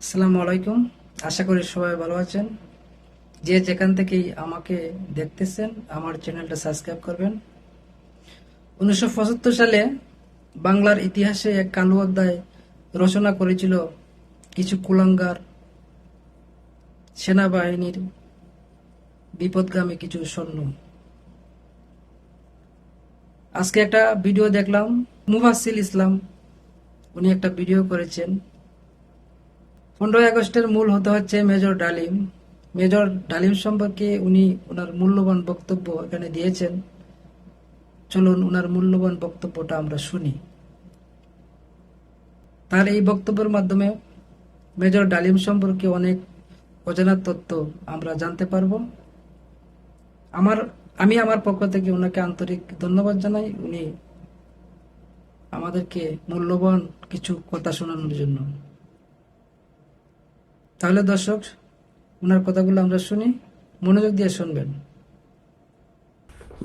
আসসালামু আলাইকুম। আশা করি সবাই ভালো আছেন। যে যেখান থেকেই আমাকে দেখতেছেন, আমার চ্যানেলটা সাবস্ক্রাইব করবেন। উনিশশো পঁচাত্তর সালে বাংলার ইতিহাসে এক কালো অধ্যায় রচনা করেছিল কিছু কুলাঙ্গার সেনাবাহিনীর বিপদগামী কিছু সৈন্য। আজকে একটা ভিডিও দেখলাম। মুফাসিল ইসলাম, উনি একটা ভিডিও করেছেন। পনেরোই আগস্টের মূল হতে হচ্ছে মেজর ডালিম। মেজর ডালিম সম্পর্কে উনি ওনার মূল্যবান বক্তব্য এখানে দিয়েছেন। চলুন ওনার মূল্যবান বক্তব্যটা আমরা শুনি। তার এই বক্তব্যের মাধ্যমে মেজর ডালিম সম্পর্কে অনেক অজানা তথ্য আমরা জানতে পারব। আমার, আমি আমার পক্ষ থেকে ওনাকে আন্তরিক ধন্যবাদ জানাই। উনি আমাদেরকে মূল্যবান কিছু কথা শোনানোর জন্য। তাহলে দর্শক, ওনার কথাগুলো আমরা শুনি, মনোযোগ দিয়ে শুনবেন।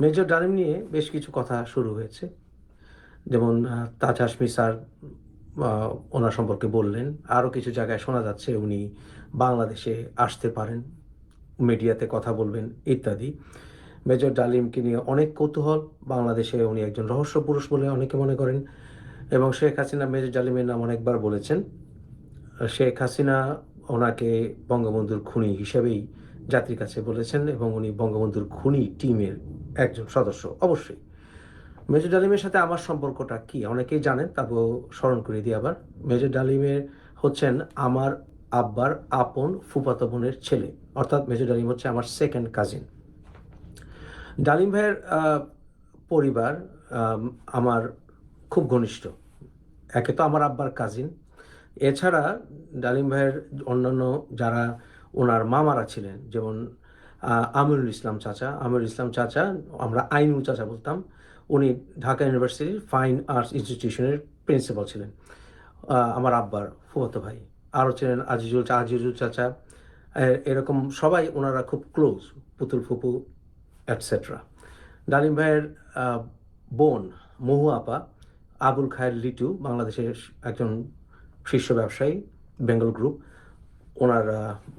মেজর ডালিম নিয়ে বেশ কিছু কথা শুরু হয়েছে। যেমন তাজ হাসমি স্যার ওনার সম্পর্কে বললেন, আরও কিছু জায়গায় শোনা যাচ্ছে উনি বাংলাদেশে আসতে পারেন, মিডিয়াতে কথা বলবেন, ইত্যাদি। মেজর ডালিমকে নিয়ে অনেক কৌতূহল, বাংলাদেশে উনি একজন রহস্য পুরুষ বলে অনেকে মনে করেন। এবং শেখ হাসিনা, মেজর ডালিমের নাম অনেকবার বলেছেন। শেখ হাসিনা ওনাকে বঙ্গবন্ধুর খুনি হিসেবেই জাতির কাছে বলেছেন এবং উনি বঙ্গবন্ধুর খুনি টিমের একজন সদস্য। অবশ্যই। মেজর ডালিমের সাথে আমার সম্পর্কটা কি? অনেকেই জানেন, তারপর স্মরণ করে দিই আবার। মেজর ডালিমের হচ্ছেন আমার আব্বার আপন ফুফাতো বোনের ছেলে। অর্থাৎ মেজর ডালিম হচ্ছে আমার সেকেন্ড কাজিন ডালিম ভাইয়ের পরিবার আমার খুব ঘনিষ্ঠ। একে তো আমার আব্বার কাজিন এছাড়া ডালিম ভাইয়ের অন্যান্য যারা ওনার মামারা ছিলেন, যেমন আমিরুল ইসলাম চাচা, আমিরুল ইসলাম চাচা, আমরা আইনুল চাচা বলতাম, উনি ঢাকা ইউনিভার্সিটির ফাইন আর্টস ইনস্টিটিউশনের প্রিন্সিপাল ছিলেন। আমার আব্বার ফুফাতো ভাই। আরও ছিলেন আজিজুল আজিজুল চাচা। এরকম সবাই ওনারা খুব ক্লোজ, পুতুল ফুপু অ্যাটসেট্রা ডালিম ভাইয়ের বোন মহু আপা, আবুল খায়ের লিটু, বাংলাদেশের একজন শীর্ষ ব্যবসায়ী বেঙ্গল গ্রুপ ওনার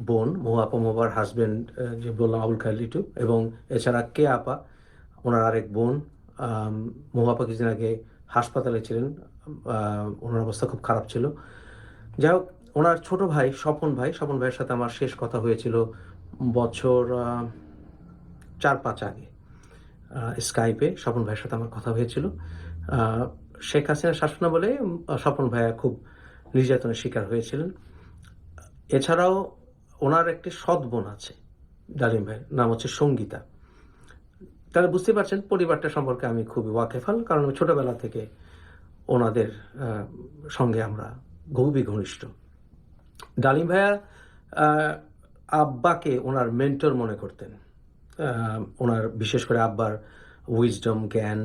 বোন মহু আপা মোবার হাজব্যান্ড যে বললাম আবুল খায়ের লিটু এবং এছাড়া কে আপা ওনার আরেক বোন আম, আপা কিছুদিন আগে হাসপাতালে ছিলেন ওনার অবস্থা খুব খারাপ ছিল। যাই হোক ওনার ছোট ভাই স্বপন ভাই স্বপন ভাইয়ের সাথে আমার শেষ কথা হয়েছিল বছর চার পাঁচ আগে। স্কাইপে স্বপন ভাইয়ের সাথে আমার কথা হয়েছিল। শেখ হাসিনার শাসনা বলে স্বপন ভাইয়া খুব নির্যাতনের শিকার হয়েছিলেন। এছাড়াও ওনার একটি সৎ বোন আছে, ডালিম ভাইয়ের নাম হচ্ছে সঙ্গীতা। তাহলে বুঝতে পারছেন, পরিবারটা সম্পর্কে আমি খুবই ওয়াকেফাল, কারণ ছোটবেলা থেকে ওনাদের সঙ্গে আমরা খুবই ঘনিষ্ঠ। ডালিম ভাইয়া আব্বাকে ওনার মেন্টর মনে করতেন। ওনার বিশেষ করে আব্বার উইজডম জ্ঞান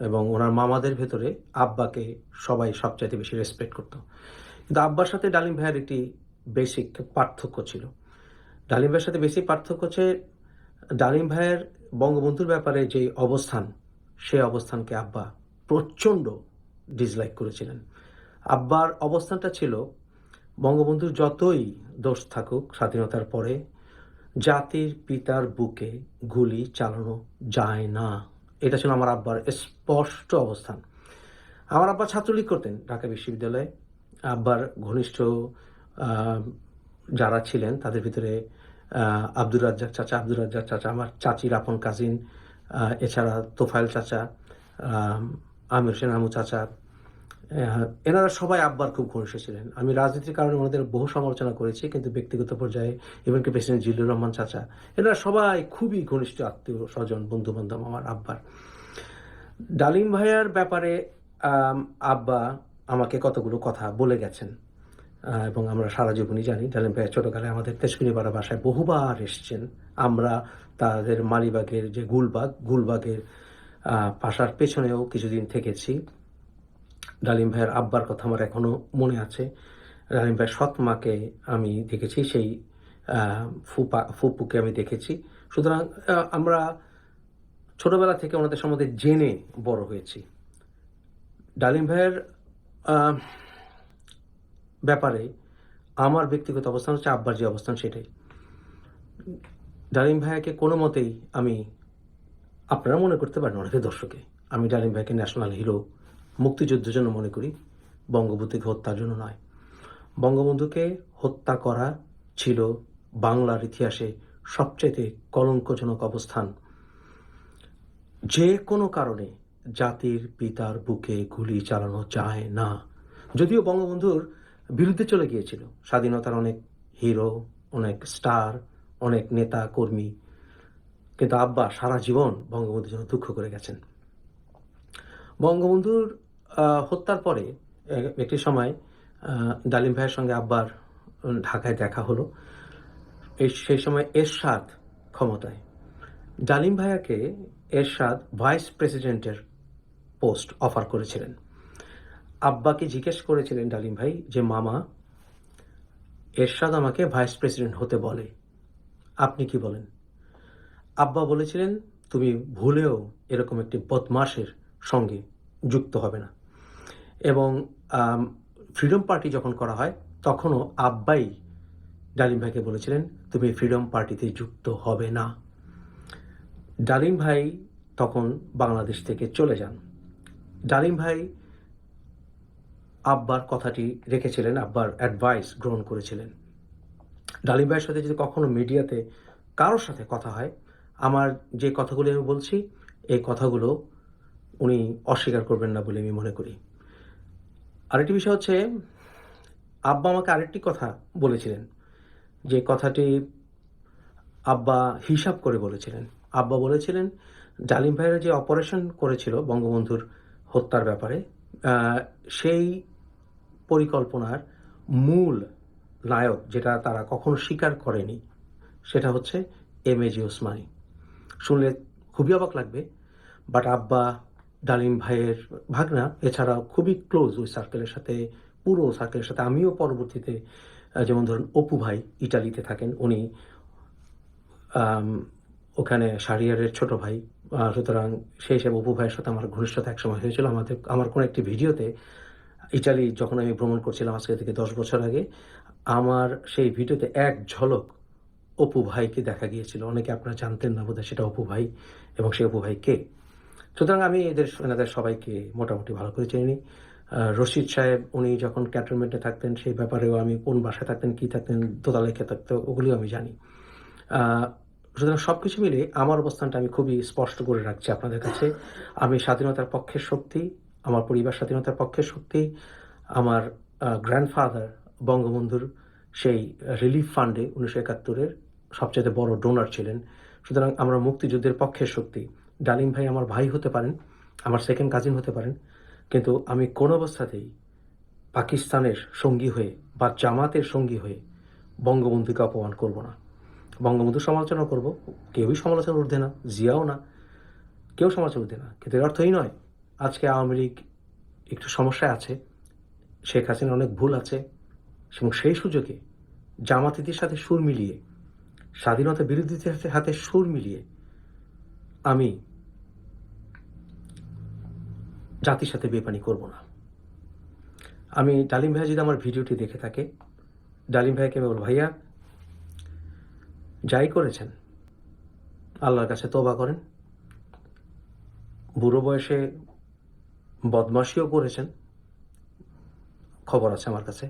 এবং ওনার মামাদের ভেতরে আব্বাকে সবাই সবচাইতে বেশি রেসপেক্ট করত। কিন্তু আব্বার সাথে ডালিম ভাইয়ের একটি বেসিক পার্থক্য ছিল। ডালিম ভাইয়ের সাথে বেশি পার্থক্য হচ্ছে, ডালিম ভাইয়ের বঙ্গবন্ধুর ব্যাপারে যে অবস্থান, সেই অবস্থানকে আব্বা প্রচণ্ড ডিসলাইক করেছিলেন। আব্বার অবস্থানটা ছিল, বঙ্গবন্ধুর যতই দোষ থাকুক স্বাধীনতার পরে, জাতির পিতার বুকে গুলি চালানো যায় না। এটা ছিল আমার আব্বার স্পষ্ট অবস্থান। আমার আব্বা ছাত্রলীগ করতেন ঢাকা বিশ্ববিদ্যালয়ে। আব্বার ঘনিষ্ঠ যারা ছিলেন তাদের ভিতরে আব্দুর রাজ্জাক চাচা, আব্দুর রাজ্জাক চাচা, আমার চাচির আপন কাজিন এছাড়া তোফাইল চাচা আমির হোসেন আমু চাচা এনারা সবাই আব্বার খুব ঘনিষ্ঠ ছিলেন। আমি রাজনীতির কারণে ওনাদের বহু সমালোচনা করেছি, কিন্তু ব্যক্তিগত পর্যায়ে এমনকি প্রেসিডেন্ট জিল্লুর রহমান চাচা, এনারা সবাই খুবই ঘনিষ্ঠ আত্মীয় স্বজন বন্ধু বান্ধব আমার আব্বার। ডালিম ভাইয়ার ব্যাপারে আব্বা আমাকে কতগুলো কথা বলে গেছেন এবং আমরা সারা জীবনই জানি, ডালিম ভাইয়া ছোটকালে আমাদের তেজকুনিপাড়া বাসায় বহুবার এসছেন। আমরা তাদের মালিবাগের যে গুলবাগ, গুলবাগের বাসার পেছনেও কিছুদিন থেকেছি। ডালিম ভাইয়ের আব্বার কথা আমার এখনও মনে আছে। ডালিম ভাইয়ের সৎ মাকে আমি দেখেছি, সেই ফুপা, ফুপুকে আমি দেখেছি। সুতরাং আমরা ছোটবেলা থেকে ওনাদের সম্বন্ধে জেনে বড় হয়েছি। ডালিম ভাইয়ের ব্যাপারে আমার ব্যক্তিগত অবস্থান হচ্ছে, আব্বার যে অবস্থান সেটাই। ডালিম ভাইয়াকে কোনো মতেই আমি, আপনারা মনে করতে পারেন অনেকে দর্শকে, আমি ডালিম ভাইকে ন্যাশনাল হিরো মুক্তিযুদ্ধের জন্য মনে করি, বঙ্গবন্ধুকে হত্যার জন্য নয়। বঙ্গবন্ধুকে হত্যা করা ছিল বাংলার ইতিহাসে সবচেয়ে কলঙ্কজনক অবস্থান। যে কোনো কারণে জাতির পিতার বুকে গুলি চালানো যায় না। যদিও বঙ্গবন্ধুর বিরুদ্ধে চলে গিয়েছিল, স্বাধীনতার অনেক হিরো, অনেক স্টার, অনেক নেতা, কর্মী, কিন্তু আব্বা সারা জীবন বঙ্গবন্ধুর জন্য দুঃখ করে গেছেন। বঙ্গবন্ধুর হত্যার পরে একটি সময় ডালিম ভাইয়ের সঙ্গে আব্বার ঢাকায় দেখা হলো। এই, সেই সময় এরশাদ ক্ষমতায়। ডালিম ভাইয়াকে এরশাদ ভাইস প্রেসিডেন্টের পোস্ট অফার করেছিলেন। আব্বাকে জিজ্ঞেস করেছিলেন, ডালিম ভাই, যে মামা, এরশাদ আমাকে ভাইস প্রেসিডেন্ট হতে বলে, আপনি কি বলেন? আব্বা বলেছিলেন, তুমি ভুলেও এরকম একটি বদমাসের সঙ্গে যুক্ত হবে না। এবং ফ্রিডম পার্টি যখন করা হয়, তখনও আব্বাই ডালিম ভাইকে বলেছিলেন, তুমি ফ্রিডম পার্টিতে যুক্ত হবে না। ডালিম ভাই তখন বাংলাদেশ থেকে চলে যান। ডালিম ভাই আব্বার কথাটি রেখেছিলেন, আব্বার অ্যাডভাইস গ্রহণ করেছিলেন। ডালিম ভাইয়ের সাথে যদি কখনো মিডিয়াতে কারোর সাথে কথা হয়, আমার যে কথাগুলি আমি বলছি, এই কথাগুলো উনি অস্বীকার করবেন না বলে আমি মনে করি। আরেকটি বিষয় হচ্ছে, আব্বা আমাকে আরেকটি কথা বলেছিলেন, যে কথাটি আব্বা হিসাব করে বলেছিলেন। আব্বা বলেছিলেন ডালিম ভাইয়েরা যে অপারেশন করেছিল বঙ্গবন্ধুর হত্যার ব্যাপারে সেই পরিকল্পনার মূল নায়ক যেটা তারা কখনো স্বীকার করেনি, সেটা হচ্ছে এম এ জি ওসমানী। শুনলে খুবই অবাক লাগবে বাট আব্বা ডালিম ভাইয়ের ভাগনা এছাড়া খুবই ক্লোজ ওই সার্কেলের সাথে, পুরো সার্কেলের সাথে। আমিও পরবর্তীতে যেমন ধরুন অপু ভাই ইটালিতে থাকেন, উনি ওখানে শারিয়ারের ছোট ভাই। সুতরাং সেই হিসেবে অপু ভাইয়ের সাথে আমার ঘনিষ্ঠতা একসময় হয়েছিল। আমাদের, আমার কোনো একটি ভিডিওতে ইটালি যখন আমি ভ্রমণ করছিলাম আজকে থেকে দশ বছর আগে, আমার সেই ভিডিওতে এক ঝলক অপু ভাইকে দেখা গিয়েছিল। অনেকে আপনারা জানতেন না বোধহয় সেটা অপু ভাই এবং সেই অপু ভাই কে? সুতরাং আমি এদের, এনাদের সবাইকে মোটামুটি ভালো করে চিনি রশিদ সাহেব, উনি যখন ক্যান্টনমেন্টে থাকতেন, সেই ব্যাপারেও আমি কোন বাসায় থাকতেন, কি থাকতেন, দোতলায় থাকতো, ওগুলিও আমি জানি। সুতরাং সব কিছু মিলে আমার অবস্থানটা আমি খুবই স্পষ্ট করে রাখছি আপনাদের কাছে। আমি স্বাধীনতার পক্ষের শক্তি, আমার পরিবার স্বাধীনতার পক্ষের শক্তি, আমার গ্র্যান্ডফাদার বঙ্গবন্ধুর সেই রিলিফ ফান্ডে উনিশশো একাত্তরের সবচেয়ে বড় ডোনার ছিলেন। সুতরাং আমরা মুক্তিযুদ্ধের পক্ষের শক্তি। ডালিম ভাই আমার ভাই হতে পারেন, আমার সেকেন্ড কাজিন হতে পারেন, কিন্তু আমি কোনো অবস্থাতেই পাকিস্তানের সঙ্গী হয়ে বা জামাতের সঙ্গী হয়ে বঙ্গবন্ধুকে অপমান করব না। বঙ্গবন্ধু সমালোচনা করব, কেউই সমালোচনা উঠবে না, জিয়াও না, কেউ সমালোচনা উঠবে না, কিন্তু এর অর্থই নয়। আজকে আওয়ামী লীগ একটু সমস্যায় আছে, শেখ হাসিনার অনেক ভুল আছে, এবং সেই সুযোগে জামাতিদের সাথে সুর মিলিয়ে, স্বাধীনতা বিরোধীদের হাতে সুর মিলিয়ে আমি জাতির সাথে বেপানি করব না। আমি ডালিম ভাইয়া যদি আমার ভিডিওটি দেখে থাকে, ডালিম ভাইকে বলব, ভাইয়া, যাই করেছেন, আল্লাহর কাছে তোবা করেন। বুড়ো বয়সে বদমাশিও করেছেন। খবর আছে আমার কাছে।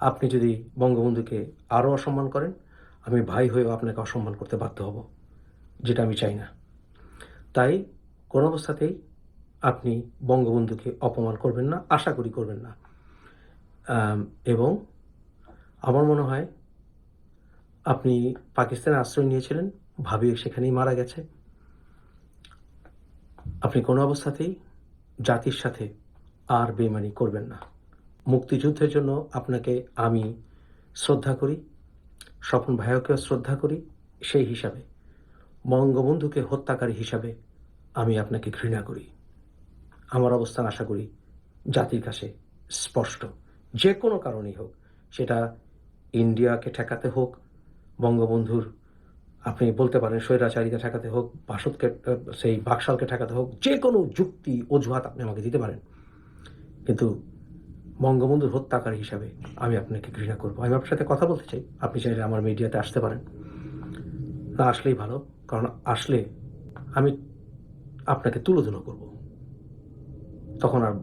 আপনি যদি বঙ্গবন্ধুকে আরও অসম্মান করেন, আমি ভাই হয়েও আপনাকে অসম্মান করতে বাধ্য হব, যেটা আমি চাই না। তাই কোনো অবস্থাতেই আপনি বঙ্গবন্ধুকে অপমান করবেন না, আশা করি করবেন না। এবং আমার মনে হয় আপনি পাকিস্তানে আশ্রয় নিয়েছিলেন ভাবি সেখানেই মারা গেছে। আপনি কোনো অবস্থাতেই জাতির সাথে আর বেমানি করবেন না। মুক্তিযুদ্ধের জন্য আপনাকে আমি শ্রদ্ধা করি, স্বপন ভাইকেও শ্রদ্ধা করি, সেই হিসাবে বঙ্গবন্ধুকে হত্যাকারী হিসাবে আমি আপনাকে ঘৃণা করি। আমার অবস্থান আশা করি জাতির কাছে স্পষ্ট। যে কোনো কারণেই হোক, সেটা ইন্ডিয়াকে ঠেকাতে হোক, বঙ্গবন্ধুর, আপনি বলতে পারেন স্বৈরাচারীকে ঠেকাতে হোক, বাসদকে, সেই বাকশালকে ঠেকাতে হোক, যে কোনো যুক্তি, অজুহাত আপনি আমাকে দিতে পারেন। কিন্তু বঙ্গবন্ধুর হত্যাকারী হিসাবে আমি আপনাকে ঘৃণা করব। আমি আপনার সাথে কথা বলতে চাই। আপনি চাইলে আমার মিডিয়াতে আসতে পারেন। না, আসলেই ভালো। কারণ আসলে আমি আপনাকে তুলোধুলো করব। তখন আর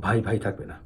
ভাই ভাই থাকবে না।